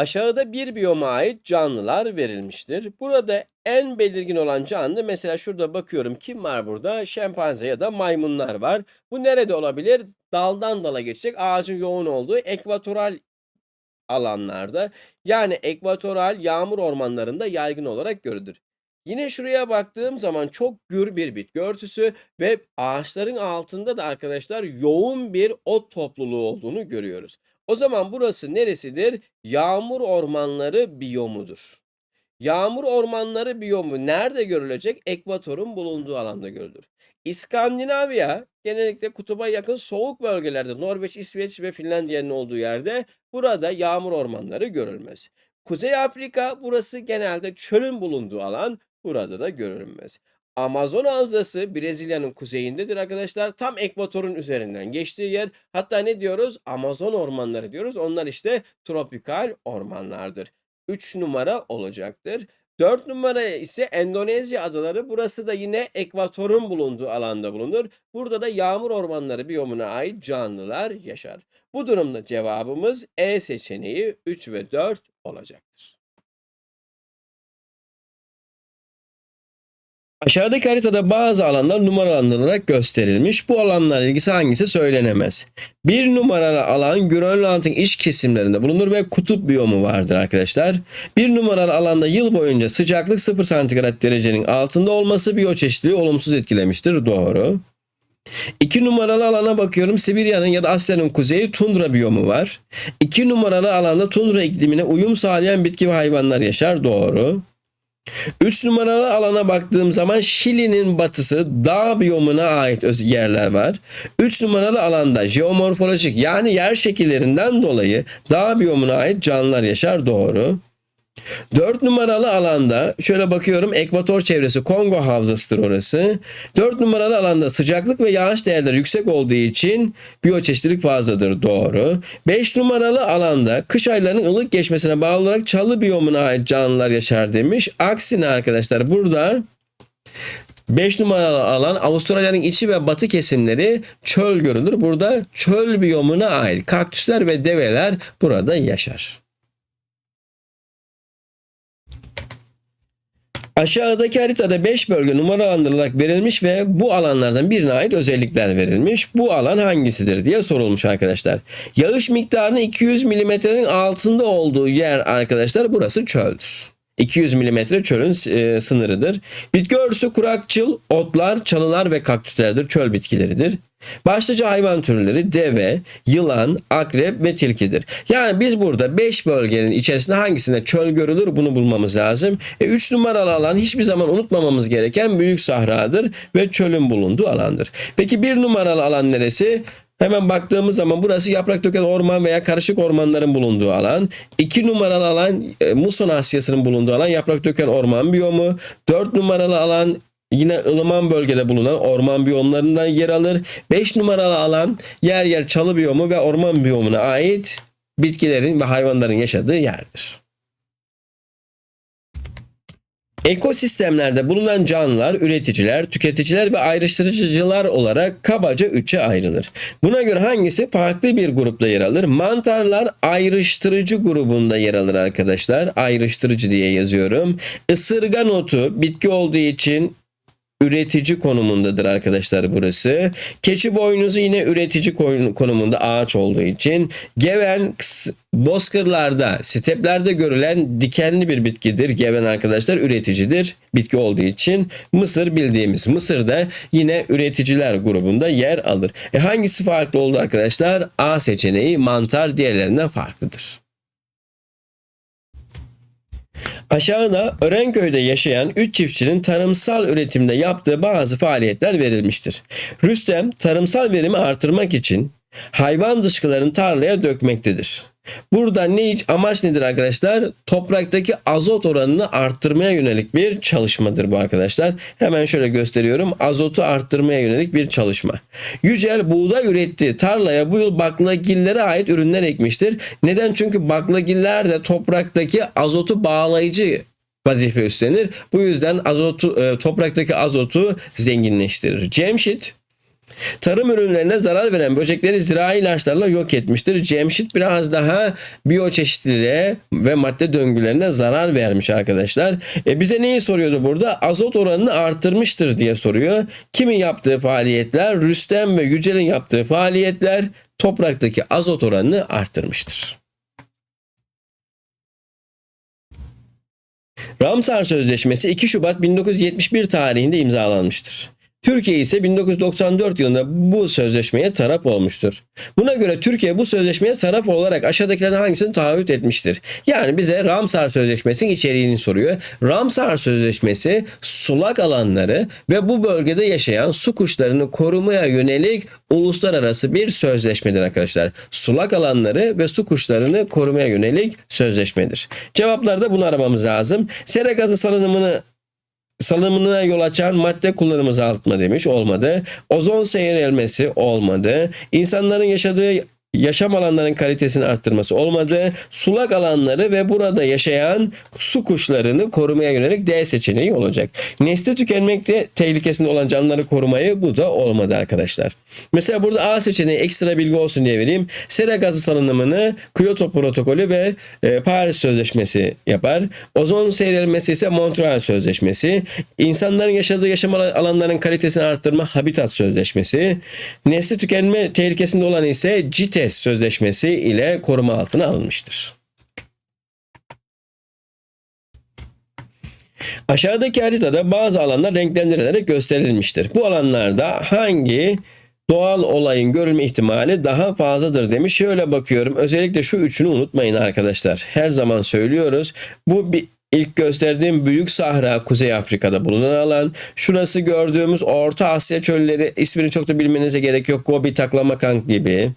Aşağıda bir biyoma ait canlılar verilmiştir. Burada en belirgin olan canlı mesela şurada bakıyorum kim var burada? Şempanze ya da maymunlar var. Bu nerede olabilir? Daldan dala geçecek ağacın yoğun olduğu ekvatoral alanlarda yani ekvatoral yağmur ormanlarında yaygın olarak görülür. Yine şuraya baktığım zaman çok gür bir bitki örtüsü ve ağaçların altında da arkadaşlar yoğun bir ot topluluğu olduğunu görüyoruz. O zaman burası neresidir? Yağmur ormanları biyomudur. Yağmur ormanları biyomu nerede görülecek? Ekvatorun bulunduğu alanda görülür. İskandinavya genellikle kutuba yakın soğuk bölgelerde Norveç, İsveç ve Finlandiya'nın olduğu yerde burada yağmur ormanları görülmez. Kuzey Afrika burası genelde çölün bulunduğu alan burada da görülmez. Amazon havzası Brezilya'nın kuzeyindedir arkadaşlar. Tam ekvatorun üzerinden geçtiği yer. Hatta ne diyoruz? Amazon ormanları diyoruz. Onlar işte tropikal ormanlardır. 3 numara olacaktır. 4 numara ise Endonezya adaları. Burası da yine ekvatorun bulunduğu alanda bulunur. Burada da yağmur ormanları biyomuna ait canlılar yaşar. Bu durumda cevabımız E seçeneği 3 ve 4 olacaktır. Aşağıdaki haritada bazı alanlar numaralandırılarak gösterilmiş. Bu alanlarla ilgisi hangisi söylenemez. Bir numaralı alan Grönland'ın iç kesimlerinde bulunur ve kutup biyomu vardır arkadaşlar. Bir numaralı alanda yıl boyunca sıcaklık 0 santigrat derecenin altında olması biyoçeşitliliği olumsuz etkilemiştir. Doğru. İki numaralı alana bakıyorum. Sibirya'nın ya da Asya'nın kuzeyi tundra biyomu var. İki numaralı alanda tundra iklimine uyum sağlayan bitki ve hayvanlar yaşar. Doğru. 3 numaralı alana baktığım zaman Şili'nin batısı dağ biyomuna ait yerler var. 3 numaralı alanda jeomorfolojik yani yer şekillerinden dolayı dağ biyomuna ait canlılar yaşar doğru. 4 numaralı alanda şöyle bakıyorum ekvator çevresi Kongo havzasıdır orası. 4 numaralı alanda sıcaklık ve yağış değerleri yüksek olduğu için biyoçeşitlilik fazladır doğru. 5 numaralı alanda kış aylarının ılık geçmesine bağlı olarak çalı biyomuna ait canlılar yaşar demiş. Aksine arkadaşlar burada 5 numaralı alan Avustralya'nın içi ve batı kesimleri çöl görülür. Burada çöl biyomuna ait kaktüsler ve develer burada yaşar. Aşağıdaki haritada 5 bölge numaralandırılarak verilmiş ve bu alanlardan birine ait özellikler verilmiş. Bu alan hangisidir diye sorulmuş arkadaşlar. Yağış miktarının 200 milimetrenin altında olduğu yer arkadaşlar burası çöldür. 200 milimetre çölün e, sınırıdır. Bitki örtüsü kurakçıl, otlar, çalılar ve kaktüslerdir. Çöl bitkileridir. Başlıca hayvan türleri deve, yılan, akrep ve tilkidir. Yani biz burada 5 bölgenin içerisinde hangisinde çöl görülür bunu bulmamız lazım. 3 numaralı alan hiçbir zaman unutmamamız gereken büyük sahradır ve çölün bulunduğu alandır. Peki 1 numaralı alan neresi? Hemen baktığımız zaman burası yaprak döken orman veya karışık ormanların bulunduğu alan. 2 numaralı alan e, muson Asyası'nın bulunduğu alan yaprak döken orman biyomu. 4 numaralı alan yine ılıman bölgede bulunan orman biyomlarından yer alır. 5 numaralı alan yer yer çalı biyomu ve orman biyomuna ait bitkilerin ve hayvanların yaşadığı yerdir. Ekosistemlerde bulunan canlılar, üreticiler, tüketiciler ve ayrıştırıcılar olarak kabaca üçe ayrılır. Buna göre hangisi farklı bir grupta yer alır? Mantarlar ayrıştırıcı grubunda yer alır arkadaşlar. Ayrıştırıcı diye yazıyorum. Isırgan otu bitki olduğu için üretici konumundadır arkadaşlar burası. Keçi boynuzu yine üretici konumunda ağaç olduğu için. Geven bozkırlarda, steplerde görülen dikenli bir bitkidir. Geven arkadaşlar üreticidir bitki olduğu için. Mısır bildiğimiz Mısır da yine üreticiler grubunda yer alır. E hangisi farklı oldu arkadaşlar? A seçeneği mantar diğerlerinden farklıdır. Aşağıda Örenköy'de yaşayan 3 çiftçinin tarımsal üretimde yaptığı bazı faaliyetler verilmiştir. Rüstem tarımsal verimi artırmak için hayvan dışkılarını tarlaya dökmektedir. Burada ne amaç nedir arkadaşlar? Topraktaki azot oranını arttırmaya yönelik bir çalışmadır bu arkadaşlar. Hemen şöyle gösteriyorum. Azotu arttırmaya yönelik bir çalışma. Yücel buğday ürettiği tarlaya bu yıl baklagillere ait ürünler ekmiştir. Neden? Çünkü baklagiller de topraktaki azotu bağlayıcı vazife üstlenir. Bu yüzden azotu e, topraktaki azotu zenginleştirir. Cemşit Tarım ürünlerine zarar veren böcekleri zirai ilaçlarla yok etmiştir. Cemşit biraz daha biyoçeşitliliğe ve madde döngülerine zarar vermiş arkadaşlar. E bize neyi soruyordu burada? Azot oranını arttırmıştır diye soruyor. Kimin yaptığı faaliyetler? Rüstem ve Yücel'in yaptığı faaliyetler topraktaki azot oranını arttırmıştır. Ramsar Sözleşmesi 2 Şubat 1971 tarihinde imzalanmıştır. Türkiye ise 1994 yılında bu sözleşmeye taraf olmuştur. Buna göre Türkiye bu sözleşmeye taraf olarak aşağıdakilerden hangisini taahhüt etmiştir? Yani bize Ramsar Sözleşmesi'nin içeriğini soruyor. Ramsar Sözleşmesi sulak alanları ve bu bölgede yaşayan su kuşlarını korumaya yönelik uluslararası bir sözleşmedir arkadaşlar. Sulak alanları ve su kuşlarını korumaya yönelik sözleşmedir. Cevaplarda bunu aramamız lazım. Sera gazı salınımını salınımına yol açan madde kullanımı azaltma demiş olmadı. Ozon seyrelmesi olmadı. İnsanların yaşadığı yaşam alanlarının kalitesini arttırması olmadı. Sulak alanları ve burada yaşayan su kuşlarını korumaya yönelik D seçeneği olacak. Nesli tükenmekte tehlikesinde olan canlıları korumayı bu da olmadı arkadaşlar. Mesela burada A seçeneği ekstra bilgi olsun diye vereyim. Sera gazı salınımını Kyoto protokolü ve e, Paris Sözleşmesi yapar. Ozon seyrelmesi ise Montreal Sözleşmesi. İnsanların yaşadığı yaşam alanlarının kalitesini arttırma Habitat Sözleşmesi. Nesli tükenme tehlikesinde olan ise CITES Sözleşmesi ile koruma altına alınmıştır. Aşağıdaki haritada bazı alanlar renklendirilerek gösterilmiştir. Bu alanlarda hangi doğal olayın görülme ihtimali daha fazladır demiş. Şöyle bakıyorum. Özellikle şu üçünü unutmayın arkadaşlar. Her zaman söylüyoruz. Bu bir İlk gösterdiğim Büyük Sahra Kuzey Afrika'da bulunan alan. Şurası gördüğümüz Orta Asya çölleri ismini çok da bilmenize gerek yok. Gobi Taklamakan gibi.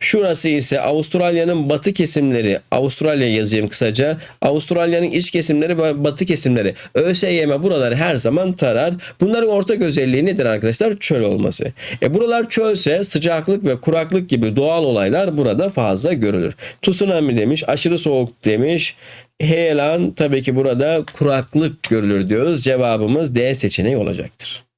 Şurası ise Avustralya'nın batı kesimleri. Avustralya yazayım kısaca. Avustralya'nın iç kesimleri ve batı kesimleri. ÖSYM buraları her zaman tarar. Bunların ortak özelliği nedir arkadaşlar? Çöl olması. E buralar çölse sıcaklık ve kuraklık gibi doğal olaylar burada fazla görülür. Tsunami demiş, aşırı soğuk demiş, heyelan tabii ki burada kuraklık görülür diyoruz. Cevabımız D seçeneği olacaktır.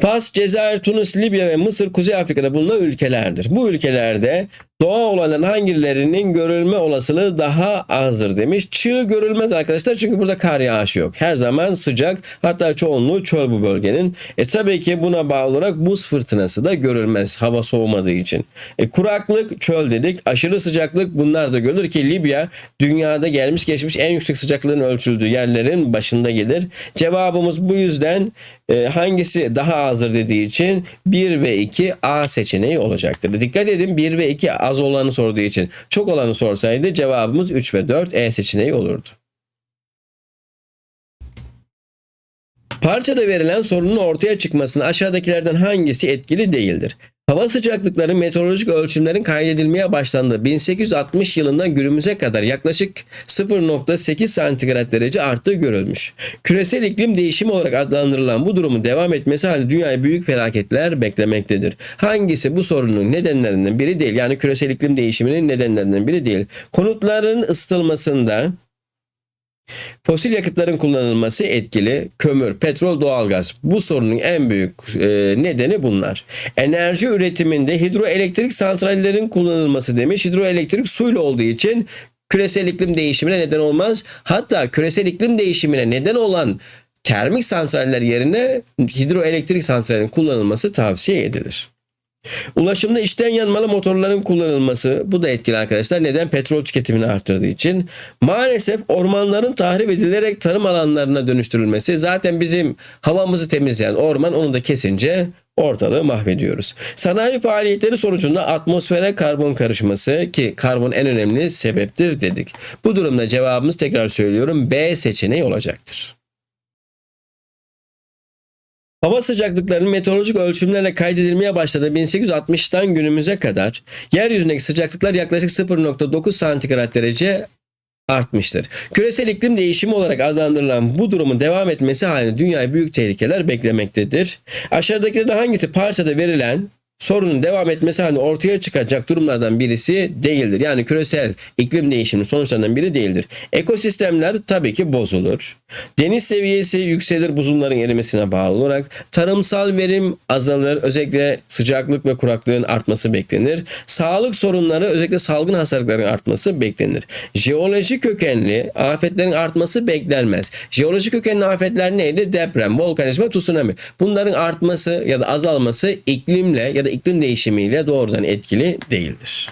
Fas, Cezayir, Tunus, Libya ve Mısır Kuzey Afrika'da bulunan ülkelerdir. Bu ülkelerde doğa olayların hangilerinin görülme olasılığı daha azdır demiş. Çığ görülmez arkadaşlar çünkü burada kar yağışı yok. Her zaman sıcak hatta çoğunluğu çöl bu bölgenin. E tabii ki buna bağlı olarak buz fırtınası da görülmez hava soğumadığı için. E, kuraklık çöl dedik. Aşırı sıcaklık bunlar da görülür ki Libya dünyada gelmiş geçmiş en yüksek sıcaklığın ölçüldüğü yerlerin başında gelir. Cevabımız bu yüzden e, hangisi daha azdır dediği için 1 ve 2 A seçeneği olacaktır. Dikkat edin 1 ve 2 az olanı sorduğu için. Çok olanı sorsaydı cevabımız 3 ve 4 E seçeneği olurdu. Parçada verilen sorunun ortaya çıkmasına aşağıdakilerden hangisi etkili değildir? Hava sıcaklıkları meteorolojik ölçümlerin kaydedilmeye başlandığı 1860 yılından günümüze kadar yaklaşık 0.8 santigrat derece arttığı görülmüş. Küresel iklim değişimi olarak adlandırılan bu durumun devam etmesi halinde dünyaya büyük felaketler beklemektedir. Hangisi bu sorunun nedenlerinden biri değil yani küresel iklim değişiminin nedenlerinden biri değil. Konutların ısıtılmasında Fosil yakıtların kullanılması etkili. Kömür, petrol, doğalgaz. Bu sorunun en büyük e, nedeni bunlar. Enerji üretiminde hidroelektrik santrallerin kullanılması demiş. Hidroelektrik suyla olduğu için küresel iklim değişimine neden olmaz. Hatta küresel iklim değişimine neden olan termik santraller yerine hidroelektrik santrallerin kullanılması tavsiye edilir. Ulaşımda içten yanmalı motorların kullanılması bu da etkili arkadaşlar. Neden? Petrol tüketimini arttırdığı için. Maalesef ormanların tahrip edilerek tarım alanlarına dönüştürülmesi zaten bizim havamızı temizleyen orman onu da kesince ortalığı mahvediyoruz. Sanayi faaliyetleri sonucunda atmosfere karbon karışması ki karbon en önemli sebeptir dedik. Bu durumda cevabımız tekrar söylüyorum B seçeneği olacaktır. Hava sıcaklıklarının meteorolojik ölçümlerle kaydedilmeye başladığı 1860'tan günümüze kadar yeryüzündeki sıcaklıklar yaklaşık 0.9 santigrat derece artmıştır. Küresel iklim değişimi olarak adlandırılan bu durumun devam etmesi halinde dünyaya büyük tehlikeler beklemektedir. Aşağıdakilerden hangisi parçada verilen sorunun devam etmesi hani ortaya çıkacak durumlardan birisi değildir. Yani küresel iklim değişiminin sonuçlarından biri değildir. Ekosistemler tabii ki bozulur. Deniz seviyesi yükselir buzulların erimesine bağlı olarak. Tarımsal verim azalır. Özellikle sıcaklık ve kuraklığın artması beklenir. Sağlık sorunları özellikle salgın hastalıkların artması beklenir. Jeolojik kökenli afetlerin artması beklenmez. Jeolojik kökenli afetler neydi? Deprem, volkanizma, tsunami. Bunların artması ya da azalması iklimle da iklim değişimiyle doğrudan etkili değildir.